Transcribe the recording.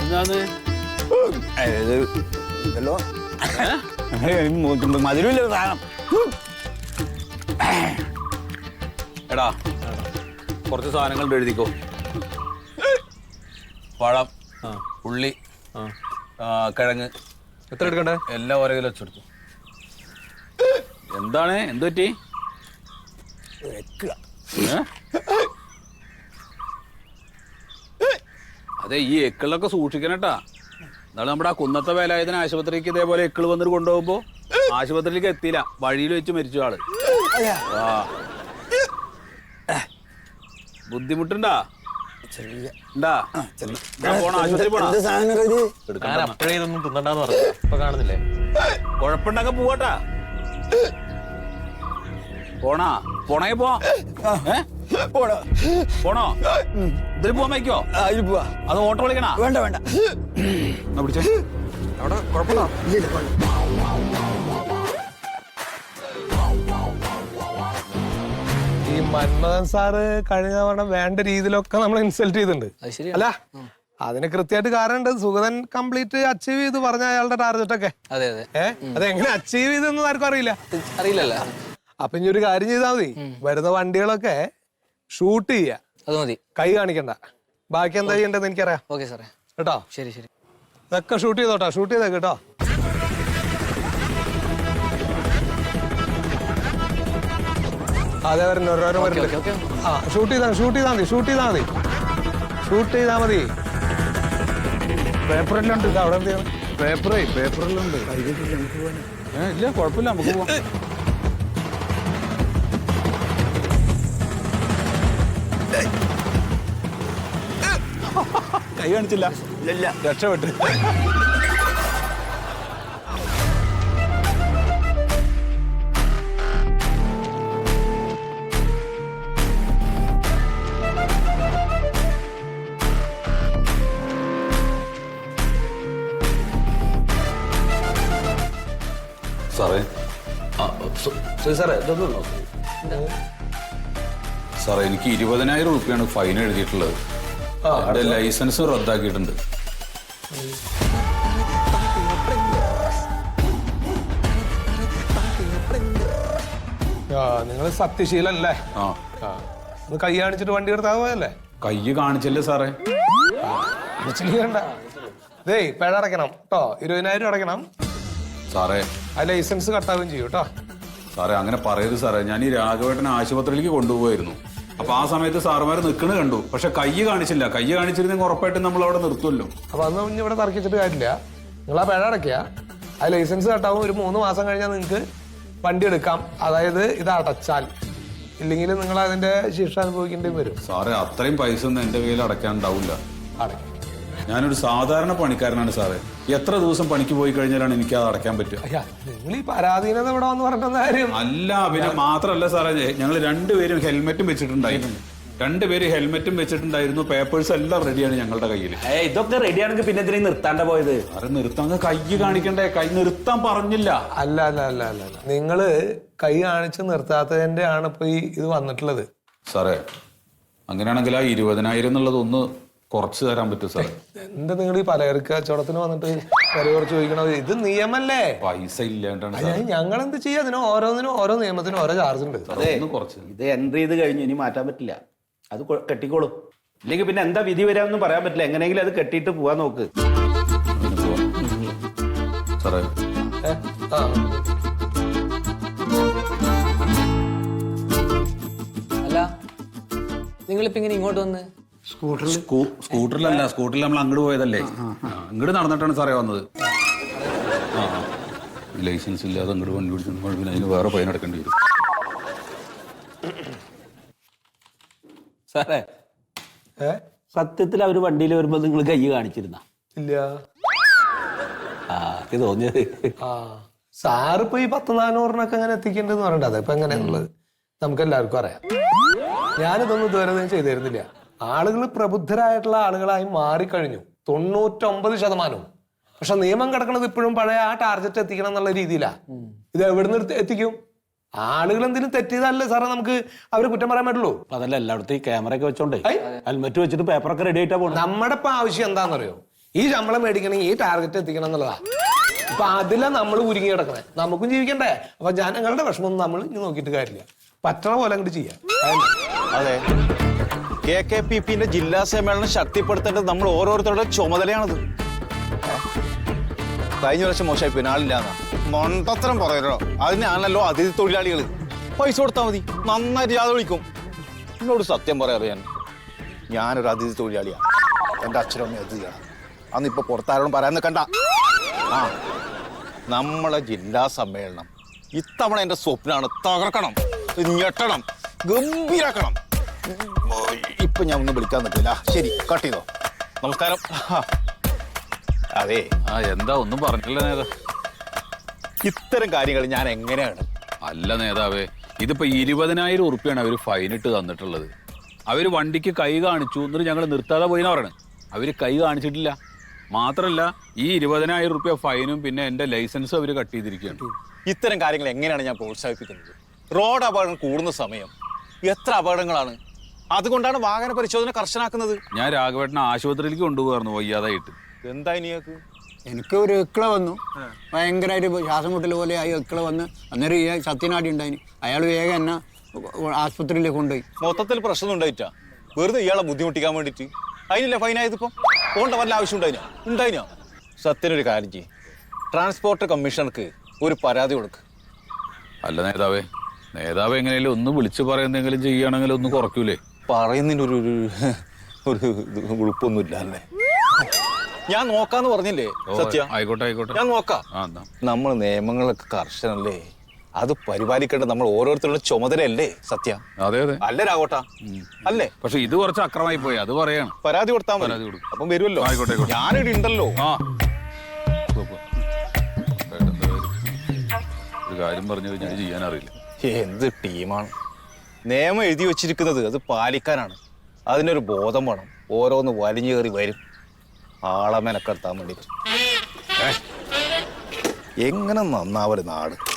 എന്താണ്? ഇത് ഇതല്ലോ. മധുരമില്ല സാധനം. എടാ കുറച്ച് സാധനങ്ങൾ എഴുതിക്കോ. പഴം ഉള്ളി ആ, കിഴങ്ങ്. എത്ര എടുക്കണ്ടേ? എല്ലാം ഓരോ കിലോ വെച്ചെടുത്തു. എന്താണ്? എന്ത് പറ്റി ഏ? അതെ ഈ എക്കിളൊക്കെ സൂക്ഷിക്കണട്ടാ. എന്നാലും നമ്മുടെ ആ കുന്നത്തെ വേലായുധന ആശുപത്രിക്ക് ഇതേപോലെ എക്കിൾ വന്നിട്ട് കൊണ്ടുപോകുമ്പോ ആശുപത്രിയിലേക്ക് എത്തിയില്ല. വഴിയിൽ വെച്ച് മരിച്ചു ആൾ. ആ. ബുദ്ധിമുട്ടുണ്ടാ? ഇതൊന്നും തിന്നണ്ടെന്ന് പറഞ്ഞു. ഇപ്പൊ കാണുന്നില്ലേ? പോവാട്ടാ. പോണാ? പോണേ പോ. ഏ? പോടാ. പോണോ? ഇതിൽ പോവാൻ വയ്ക്കോ? ആ, ഇത് പോവാ. അത് ഓട്ടോ വിളിക്കണ? വേണ്ട വേണ്ട. പിടിച്ചേ. അവിടെ കുഴപ്പമില്ല. ഇല്ല, ഈ മന്മഥൻ സാറ് കഴിഞ്ഞ തവണ വേണ്ട രീതിയിലൊക്കെ നമ്മൾ ഇൻസൾട്ട് ചെയ്തിട്ടുണ്ട്. അല്ല അതിന് കൃത്യമായിട്ട് കാരണമുണ്ട്. സുഗതൻ കംപ്ലീറ്റ് അച്ചീവ് ചെയ്ത് പറഞ്ഞ അയാളുടെ ടാർഗറ്റ് ഒക്കെ. അതെ അതെ. ഏഹ് അത് എങ്ങനെ അച്ചീവ് ചെയ്തെന്ന് ആർക്കും അറിയില്ല. അറിയില്ലല്ലോ. അപ്പൊ ഇനി ഒരു കാര്യം ചെയ്താൽ മതി. വരുന്ന വണ്ടികളൊക്കെ ഷൂട്ട് ചെയ്യുക അത് മതി. കൈ കാണിക്കണ്ട. ബാക്കി എന്താ ചെയ്യേണ്ടതെന്ന് എനിക്കറിയാം. ഓക്കെ സാറേ. കേട്ടോ? ശരി ശരി. ഇതൊക്കെ ഷൂട്ട് ചെയ്തോട്ടോ ഷൂട്ട് ചെയ്തേ കേട്ടോ. അതെ വരുന്നു ഓരോരോ വരുന്നുണ്ട് ഓക്കെ ആ ഷൂട്ട് ചെയ്താൽ ഷൂട്ട് ചെയ്താൽ മതി ഷൂട്ട് ചെയ്താൽ മതി. ഷൂട്ട് ചെയ്താൽ മതി. പേപ്പറിലുണ്ട് അവിടെ എന്ത് ചെയ്യണം? പേപ്പറേ പേപ്പറിലുണ്ട് ഇല്ല കുഴപ്പമില്ല നമുക്ക് പോവാം. കൈ കാണിച്ചില്ല. ഇല്ല രക്ഷപ്പെട്ട്. സാറേ ഇതൊന്നും സാറേ എനിക്ക് ഇരുപതിനായിരം റുപ്യാണ് ഫൈൻ എഴുതിയിട്ടുള്ളത്. എന്റെ ലൈസൻസ് റദ്ദാക്കിയിട്ടുണ്ട്. ആ നിങ്ങൾ സത്യശീലല്ലേ ആ. ഒന്ന് കൈ കാണിച്ചിട്ട് വണ്ടി എടുത്താൽ പോയല്ലേ കൈ കാണിച്ചല്ലേ സാറേ? ചെയ്യണ്ട ദേ പിഴ അടയ്ക്കണം കേട്ടോ ഇരുപതിനായിരം അടയ്ക്കണം. സാറേ. ആ ലൈസൻസ് കട്ടാവുകയും ചെയ്യും കേട്ടോ സാറേ അങ്ങനെ പറയരുത് സാറേ. ഞാൻ ഈ രാഘവേട്ടനെ ആശുപത്രിയിലേക്ക് കൊണ്ടുപോയിരുന്നു അപ്പൊ ആ സമയത്ത് സാറുമാർ നിൽക്കണ കണ്ടു. പക്ഷെ കൈ കാണിച്ചില്ല. കൈ കാണിച്ചിരുന്നെങ്കിൽ ഉറപ്പായിട്ടും നമ്മൾ അവിടെ നിർത്തുമല്ലോ അപ്പൊ അന്ന് ഇനി ഇവിടെ തർക്കിച്ചിട്ട് കാര്യമില്ല. നിങ്ങൾ ആ പിഴ അടയ്ക്കുക. ആ ലൈസൻസ് കട്ടാവും. ഒരു മൂന്ന് മാസം കഴിഞ്ഞാൽ നിങ്ങൾക്ക് വണ്ടി എടുക്കാം. അതായത് ഇത് അടച്ചാൽ. ഇല്ലെങ്കിൽ നിങ്ങൾ അതിന്റെ ശിക്ഷ അനുഭവിക്കേണ്ടി വരും. സാറേ അത്രയും പൈസ ഒന്നും എന്റെ കയ്യിൽ അടയ്ക്കാൻ ഉണ്ടാവില്ല. അടയ്ക്കും. ഞാനൊരു സാധാരണ പണിക്കാരനാണ് സാറേ. എത്ര ദിവസം പണിക്ക് പോയി കഴിഞ്ഞാലാണ് എനിക്ക് അത് അടയ്ക്കാൻ പറ്റുക. അയ്യാ നിങ്ങൾ ഈ പരാധീനത ഇവിടെ വന്ന് പറഞ്ഞ കാര്യം? അല്ല പിന്നെ മാത്രമല്ല സാറേ ഞങ്ങൾ രണ്ടുപേരും ഹെൽമെറ്റും വെച്ചിട്ടുണ്ടായിരുന്നു. രണ്ടുപേര് ഹെൽമെറ്റും വെച്ചിട്ടുണ്ടായിരുന്നു. പേപ്പേഴ്സ് എല്ലാം റെഡിയാണ് ഞങ്ങളുടെ കയ്യിൽ ഏ ഇതൊക്കെ റെഡിയാണെങ്കിൽ പിന്നെ എന്തിനാ നിർത്താണ്ട പോയത്? അത് നിർത്താൻ കൈ കാണിക്കണ്ടേ? കൈ നിർത്താൻ പറഞ്ഞില്ല. അല്ല അല്ല അല്ല അല്ല അല്ല. നിങ്ങൾ കൈ കാണിച്ച് നിർത്താത്തതിന്റെ ആണ് ഇപ്പൊ ഈ ഇത് വന്നിട്ടുള്ളത്. സാറേ അങ്ങനെയാണെങ്കിൽ ആ ഇരുപതിനായിരം എന്നുള്ളത് ഒന്ന് കുറച്ച് തരാൻ പറ്റും സാർ എന്താ നിങ്ങൾ ഈ പലചരക്ക് കച്ചവടത്തിന് വന്നിട്ട് വില കുറച്ച് ചോദിക്കണത്? ഇത് നിയമല്ലേ? പൈസ ഇല്ലാണ്ടാണ് ഞങ്ങൾ എന്ത് ചെയ്യാ? അതിന് ഓരോന്നിനും ഓരോ നിയമത്തിനും ഓരോ ചാർജ് ഉണ്ട്. ഒന്ന് കുറച്ച്. ഇത് എൻട്രി ചെയ്ത് കഴിഞ്ഞു ഇനി മാറ്റാൻ പറ്റില്ല. അത് കൊ- കെട്ടിക്കോളും. ഇല്ലെങ്കിൽ പിന്നെ എന്താ വിധി വരാമെന്നും പറയാൻ പറ്റില്ല. എങ്ങനെയെങ്കിലും അത് കെട്ടിയിട്ട് പോവാൻ നോക്ക്. അങ്ങനെ പോവാം. സാറേ. ഏ? ആ. അല്ല നിങ്ങളിപ്പോ ഇങ്ങനെ ഇങ്ങോട്ട് വന്ന് സ്കൂ- സ്കൂട്ടറിലല്ല സ്കൂട്ടറിൽ നമ്മൾ അങ്ങോട്ട് പോയതല്ലേ? ഇങ്ങോട്ട് നടന്നിട്ടാണ് സാറേ വന്നത്. ആ ലൈസൻസ് ഇല്ലാതെ അങ്ങോട്ട് വണ്ടി പിടിച്ചു പിന്നെ അതിന് വേറെ പൈൻ അടക്കേണ്ടി വരും. സാറേ ഏ? സത്യത്തിൽ അവർ വണ്ടിയിൽ വരുമ്പോൾ നിങ്ങൾ കൈ കാണിച്ചിരുന്ന? ഇല്ല. ആ എനിക്ക് തോന്നിയത്. ആ. സാറ് ഇപ്പൊ ഈ പത്ത് നാനൂറിനൊക്കെ അങ്ങനെ എത്തിക്കേണ്ടതെന്ന് പറയണ്ടത് ഇപ്പൊ എങ്ങനെയാണുള്ളത് നമുക്ക് എല്ലാവർക്കും അറിയാം. ഞാനിതൊന്നും ഇതുവരെ ഒന്നും ചെയ്തിരുന്നില്ല. ആളുകൾ പ്രബുദ്ധരായിട്ടുള്ള ആളുകളായി മാറിക്കഴിഞ്ഞു. തൊണ്ണൂറ്റൊമ്പത് ശതമാനവും. പക്ഷെ നിയമം കിടക്കുന്നത് ഇപ്പോഴും പഴയ ആ ടാർഗറ്റ് എത്തിക്കണം എന്നുള്ള രീതിയിലാണ് ഇത് എവിടുന്ന് എത്തിക്കും? ആളുകൾ എന്തിനും തെറ്റിയതല്ലേ സാറേ നമുക്ക് അവരെ കുറ്റം പറയാൻ പറ്റുള്ളൂ. അപ്പൊ അതല്ല എല്ലായിടത്തും ഈ ക്യാമറ ഒക്കെ വെച്ചോണ്ടേ ഹെൽമെറ്റ് വെച്ചിട്ട് പേപ്പറൊക്കെ റെഡി ആയിട്ടാ പോകും നമ്മുടെ ഇപ്പൊ ആവശ്യം എന്താണെന്നറിയോ ഈ ശമ്പളം മേടിക്കണമെങ്കിൽ ഈ ടാർഗറ്റ് എത്തിക്കണം എന്നുള്ളതാ. ഇപ്പൊ അതിലാ നമ്മൾ ഉരുങ്ങി കിടക്കണേ. നമുക്കും ജീവിക്കണ്ടേ? അപ്പൊ ജനങ്ങളുടെ വിഷമം നമ്മൾ ഇനി നോക്കിയിട്ട് കാര്യമില്ല. പറ്റണ പോലെ അങ്ങോട്ട് ചെയ്യാം. അതെ. കെ കെ പി പിന്റെ ജില്ലാ സമ്മേളനം ശക്തിപ്പെടുത്തേണ്ടത് നമ്മൾ ഓരോരുത്തരുടെ ചുമതലയാണത്. കഴിഞ്ഞ വർഷം മോശമായി പിന്നാളില്ലാന്ന മണ്ടത്തരം പറയലോ അതിനാണല്ലോ അതിഥി തൊഴിലാളികൾ പൈസ കൊടുത്താൽ മതി. നന്നായിട്ട് ജാഥ വിളിക്കും. എന്നോട് സത്യം പറയാറ് ഞാൻ ഞാനൊരു അതിഥി തൊഴിലാളിയാണ് എന്റെ അച്ഛനും അമ്മയും അതിഥിയാണ് അന്ന് ഇപ്പൊ പുറത്താരോടും പറയാൻ നിൽക്കണ്ട ആ നമ്മളെ ജില്ലാ സമ്മേളനം ഇത്തവണ എന്റെ സ്വപ്നമാണ് തകർക്കണം ഞെട്ടണം ഗംഭീരാക്കണം. ഇപ്പൊ ഞാൻ ഒന്നും വിളിക്കാൻ നിൽക്കില്ല. ശരി കട്ട് ചെയ്തോ. നമസ്കാരം. അതെ. ആ എന്താ ഒന്നും പറഞ്ഞില്ല നേതാ. ഇത്തരം കാര്യങ്ങൾ ഞാൻ എങ്ങനെയാണ്? അല്ല നേതാവേ ഇതിപ്പോ ഇരുപതിനായിരം ഉറുപ്പിയാണ് അവർ ഫൈനിട്ട് തന്നിട്ടുള്ളത്. അവർ വണ്ടിക്ക് കൈ കാണിച്ചു എന്നിട്ട് ഞങ്ങൾ നിർത്താതെ പോയിന്ന് പറയണ്. അവർ കൈ കാണിച്ചിട്ടില്ല. മാത്രല്ല ഈ ഇരുപതിനായിരം ഉറുപ്പ്യ ഫൈനും പിന്നെ എന്റെ ലൈസൻസും അവർ കട്ട് ചെയ്തിരിക്കുകയാണ്. ഇത്തരം കാര്യങ്ങൾ എങ്ങനെയാണ് ഞാൻ പ്രോത്സാഹിപ്പിക്കുന്നത്? റോഡ് അപകടം കൂടുന്ന സമയം എത്ര അപകടങ്ങളാണ്? അതുകൊണ്ടാണ് വാഹന പരിശോധന കർശനാക്കുന്നത്. ഞാൻ രാഘവേട്ടനെ ആശുപത്രിയിലേക്ക് കൊണ്ടുപോകായിരുന്നു വയ്യാതായിട്ട്. എന്താ ഇനിയൊക്കെ എനിക്ക് ഒരു ഇക്കള വന്നു. ഭയങ്കരമായിട്ട് ശ്വാസം മുട്ടൽ പോലെ ആയി ഇക്കള വന്ന് അന്നേരം ഈ സത്യനാടി ഉണ്ടായിന്. അയാൾ വേഗം എന്നെ ആശുപത്രിയിലേക്ക് കൊണ്ടുപോയി. മൊത്തത്തിൽ പ്രശ്നം ഉണ്ടായിട്ടാ? വെറുതെ ഇയാളെ ബുദ്ധിമുട്ടിക്കാൻ വേണ്ടിയിട്ട്. അതിനില്ല ഫൈനായതിപ്പം പോകേണ്ട വല്ല ആവശ്യം ഉണ്ടായിനോ? ഉണ്ടായിനോ? സത്യനൊരു കാര്യം ചെയ്യും. ട്രാൻസ്പോർട്ട് കമ്മീഷണർക്ക് ഒരു പരാതി കൊടുക്ക്. അല്ല നേതാവേ നേതാവ് എങ്ങനെയാലും ഒന്ന് വിളിച്ചു പറയുന്നെങ്കിലും ചെയ്യുകയാണെങ്കിൽ ഒന്ന് കുറയ്ക്കൂലേ? പറയുന്നതിന് ഒരു ഒരു ഉളുപ്പൊന്നുമില്ല അല്ലേ? ഞാൻ നോക്കാന്ന് പറഞ്ഞില്ലേ സത്യ? ആയിക്കോട്ടെ ആയിക്കോട്ടെ. ഞാൻ നോക്കാം. നമ്മൾ നിയമങ്ങളൊക്കെ കർശനല്ലേ? അത് പരിപാലിക്കേണ്ടത് നമ്മൾ ഓരോരുത്തരുടെ ചുമതലയല്ലേ സത്യ? അതെ അതെ. അല്ലേ രാഘോട്ട? അല്ലേ? പക്ഷെ ഇത് കുറച്ച് അക്രമായി പോയി അത് പറയാണ്. പരാതി കൊടുത്താൽ പരാതി കൊടുക്കും. അപ്പം വരുമല്ലോ. ആയിക്കോട്ടെ. ഞാനിവിടെ ഉണ്ടല്ലോ. ആ? ഒരു കാര്യം പറഞ്ഞു കഴിഞ്ഞാൽ ചെയ്യാൻ അറിയില്ല എന്ത് ടീമാണ്. നിയമം എഴുതി വെച്ചിരിക്കുന്നത് അത് പാലിക്കാനാണ്. അതിനൊരു ബോധം വേണം. ഓരോന്ന് വലിഞ്ഞു കയറി വരും. ആളെ മെനക്കെടുത്താൻ വേണ്ടി എങ്ങനെ നന്നാവൊരു നാട്?